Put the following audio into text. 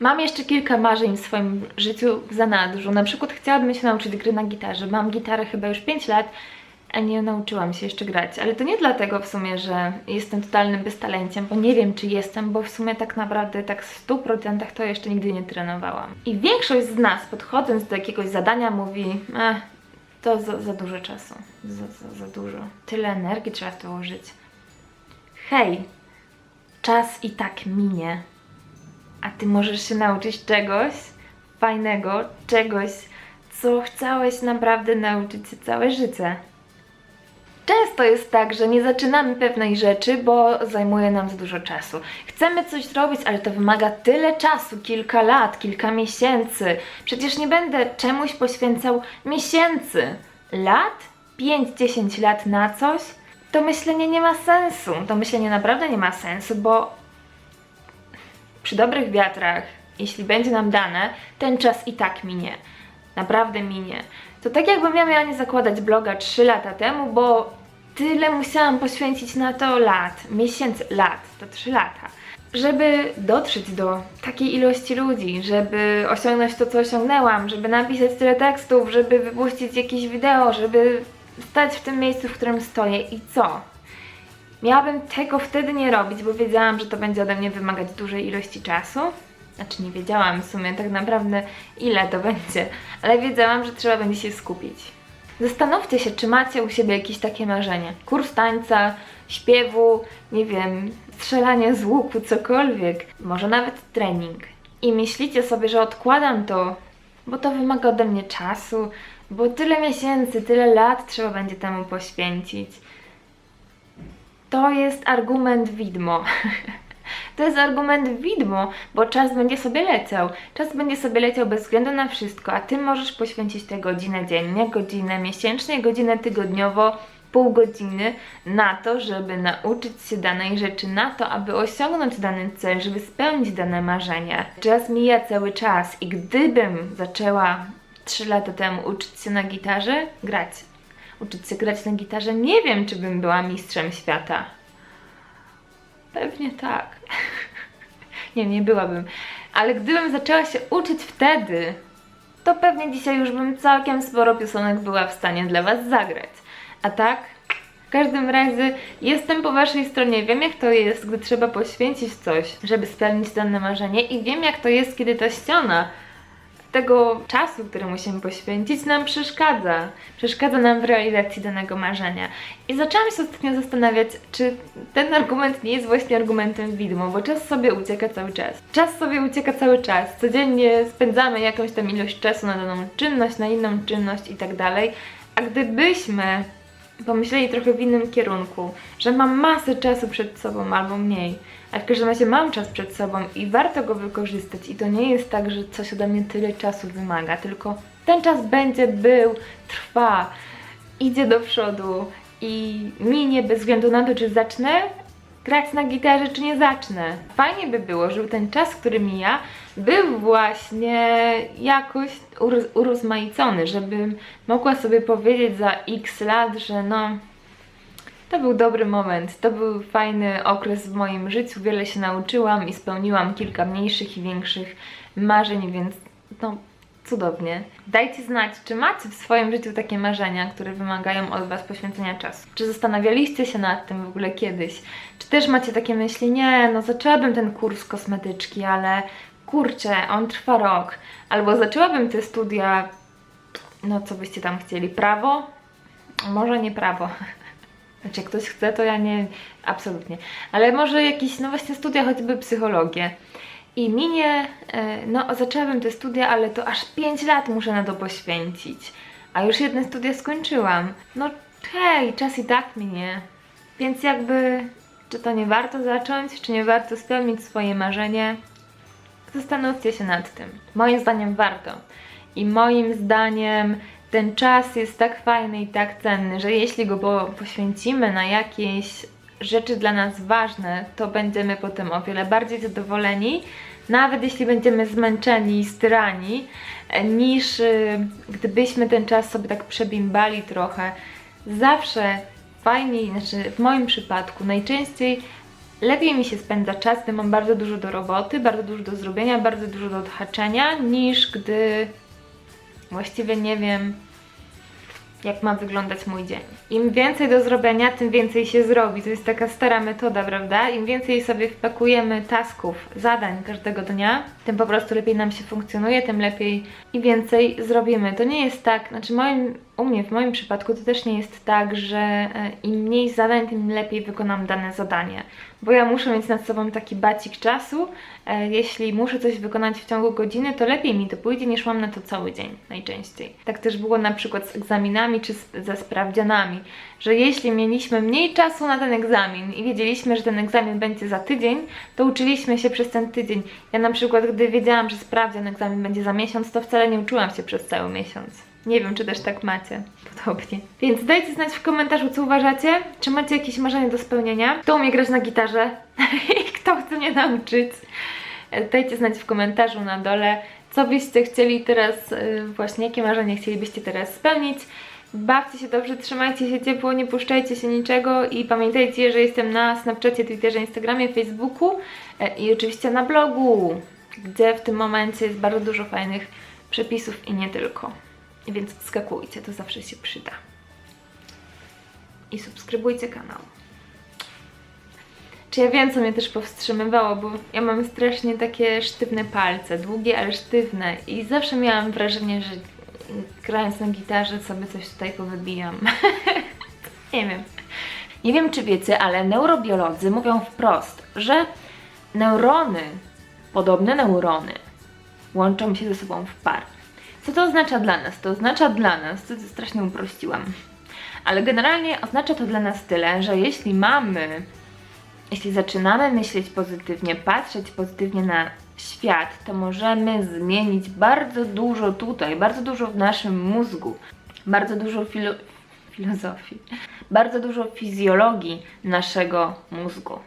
Mam jeszcze kilka marzeń w swoim życiu w zanadrzu. Na przykład chciałabym się nauczyć gry na gitarze. Mam gitarę chyba już 5 lat, a nie nauczyłam się jeszcze grać. Ale to nie dlatego w sumie, że jestem totalnym beztalenciem, bo nie wiem czy jestem, bo w sumie tak naprawdę tak w 100% to jeszcze nigdy nie trenowałam. I większość z nas podchodząc do jakiegoś zadania mówi, eh, to za, za dużo czasu, za, za, za dużo. Tyle energii trzeba w to użyć. Hej, czas i tak minie a ty możesz się nauczyć czegoś fajnego, czegoś, co chciałeś naprawdę nauczyć się całe życie. Często jest tak, że nie zaczynamy pewnej rzeczy, bo zajmuje nam za dużo czasu. Chcemy coś zrobić, ale to wymaga tyle czasu kilka lat, kilka miesięcy. Przecież nie będę czemuś poświęcał miesięcy. Lat? 5-10 lat na coś? To myślenie nie ma sensu. To myślenie naprawdę nie ma sensu, bo przy dobrych wiatrach, jeśli będzie nam dane, ten czas i tak minie. Naprawdę minie. To tak jakbym ja miała nie zakładać bloga 3 lata temu, bo tyle musiałam poświęcić na to lat, miesięcy, lat, to 3 lata. Żeby dotrzeć do takiej ilości ludzi, żeby osiągnąć to, co osiągnęłam, żeby napisać tyle tekstów, żeby wypuścić jakieś wideo, żeby stać w tym miejscu, w którym stoję i co? Miałabym tego wtedy nie robić, bo wiedziałam, że to będzie ode mnie wymagać dużej ilości czasu. Znaczy nie wiedziałam w sumie tak naprawdę ile to będzie, ale wiedziałam, że trzeba będzie się skupić. Zastanówcie się, czy macie u siebie jakieś takie marzenie. Kurs tańca, śpiewu, nie wiem, strzelanie z łuku, cokolwiek. Może nawet trening. I myślicie sobie, że odkładam to, bo to wymaga ode mnie czasu, bo tyle miesięcy, tyle lat trzeba będzie temu poświęcić. To jest argument widmo. To jest argument widmo, bo czas będzie sobie leciał. Czas będzie sobie leciał bez względu na wszystko, a ty możesz poświęcić tę godzinę dziennie, godzinę miesięcznie, godzinę tygodniowo, pół godziny na to, żeby nauczyć się danej rzeczy, na to, aby osiągnąć dany cel, żeby spełnić dane marzenie. Czas mija cały czas i gdybym zaczęła 3 lata temu uczyć się na gitarze, grać, uczyć się grać na gitarze, nie wiem, czy bym była mistrzem świata. Pewnie tak. nie, nie byłabym. Ale gdybym zaczęła się uczyć wtedy, to pewnie dzisiaj już bym całkiem sporo piosenek była w stanie dla Was zagrać. A tak? W każdym razie jestem po Waszej stronie. Wiem, jak to jest, gdy trzeba poświęcić coś, żeby spełnić dane marzenie, i wiem, jak to jest, kiedy ta ściana tego czasu, który musimy poświęcić, nam przeszkadza. Przeszkadza nam w realizacji danego marzenia. I zaczęłam się ostatnio zastanawiać, czy ten argument nie jest właśnie argumentem widmo, bo czas sobie ucieka cały czas. Czas sobie ucieka cały czas. Codziennie spędzamy jakąś tam ilość czasu na daną czynność, na inną czynność i tak dalej. A gdybyśmy pomyśleli trochę w innym kierunku, że mam masę czasu przed sobą albo mniej, a w każdym razie mam czas przed sobą i warto go wykorzystać i to nie jest tak, że coś ode mnie tyle czasu wymaga, tylko ten czas będzie, był, trwa, idzie do przodu i minie bez względu na to, czy zacznę grać na gitarze, czy nie zacznę. Fajnie by było, żeby ten czas, który mija, był właśnie jakoś uroz urozmaicony, żebym mogła sobie powiedzieć za x lat, że no, to był dobry moment, to był fajny okres w moim życiu, wiele się nauczyłam i spełniłam kilka mniejszych i większych marzeń, więc no cudownie. Dajcie znać, czy macie w swoim życiu takie marzenia, które wymagają od Was poświęcenia czasu. Czy zastanawialiście się nad tym w ogóle kiedyś? Czy też macie takie myśli, nie, no zaczęłabym ten kurs kosmetyczki, ale kurczę, on trwa rok. Albo zaczęłabym te studia, no co byście tam chcieli, prawo? Może nie prawo. Znaczy, jak ktoś chce, to ja nie, absolutnie. Ale może jakieś, no właśnie studia, choćby psychologię. I minie, e, no zaczęłabym te studia, ale to aż 5 lat muszę na to poświęcić. A już jedne studia skończyłam. No hej, czas i tak minie. Więc jakby, czy to nie warto zacząć, czy nie warto spełnić swoje marzenie? Zastanówcie się nad tym. Moim zdaniem warto. I moim zdaniem ten czas jest tak fajny i tak cenny, że jeśli go po, poświęcimy na jakieś rzeczy dla nas ważne, to będziemy potem o wiele bardziej zadowoleni, nawet jeśli będziemy zmęczeni i styrani, e, niż y, gdybyśmy ten czas sobie tak przebimbali trochę. Zawsze fajniej, znaczy w moim przypadku najczęściej lepiej mi się spędza czas, gdy mam bardzo dużo do roboty, bardzo dużo do zrobienia, bardzo dużo do odhaczenia, niż gdy właściwie nie wiem, jak ma wyglądać mój dzień. Im więcej do zrobienia, tym więcej się zrobi. To jest taka stara metoda, prawda? Im więcej sobie wpakujemy tasków, zadań każdego dnia, tym po prostu lepiej nam się funkcjonuje, tym lepiej i więcej zrobimy. To nie jest tak, znaczy moim, u mnie, w moim przypadku to też nie jest tak, że e, im mniej zadań, tym lepiej wykonam dane zadanie. Bo ja muszę mieć nad sobą taki bacik czasu. E, Jeśli muszę coś wykonać w ciągu godziny, to lepiej mi to pójdzie niż mam na to cały dzień najczęściej. Tak też było na przykład z egzaminami czy ze sprawdzianami, że jeśli mieliśmy mniej czasu na ten egzamin i wiedzieliśmy, że ten egzamin będzie za tydzień, to uczyliśmy się przez ten tydzień. Ja na przykład, gdy wiedziałam, że sprawdzian egzamin będzie za miesiąc, to wcale nie uczyłam się przez cały miesiąc. Nie wiem, czy też tak macie. Podobnie. Więc dajcie znać w komentarzu, co uważacie. Czy macie jakieś marzenie do spełnienia? Kto umie grać na gitarze? I kto chce mnie nauczyć? Dajcie znać w komentarzu na dole, co byście chcieli teraz, y, właśnie jakie marzenie chcielibyście teraz spełnić. Bawcie się dobrze, trzymajcie się ciepło, nie puszczajcie się niczego i pamiętajcie, że jestem na Snapchacie, Twitterze, Instagramie, Facebooku e, i oczywiście na blogu, gdzie w tym momencie jest bardzo dużo fajnych przepisów i nie tylko. Więc wskakujcie, to zawsze się przyda. I subskrybujcie kanał. Czy ja wiem, co mnie też powstrzymywało, bo ja mam strasznie takie sztywne palce, długie, ale sztywne i zawsze miałam wrażenie, że grając na gitarze sobie coś tutaj powybijam. Nie wiem. Nie wiem, czy wiecie, ale neurobiolodzy mówią wprost, że neurony, podobne neurony, łączą się ze sobą w par. Co to oznacza dla nas? To oznacza dla nas, to strasznie uprościłam, ale generalnie oznacza to dla nas tyle, że jeśli mamy jeśli zaczynamy myśleć pozytywnie, patrzeć pozytywnie na świat, to możemy zmienić bardzo dużo tutaj, bardzo dużo w naszym mózgu, bardzo dużo filo- filozofii, bardzo dużo fizjologii naszego mózgu.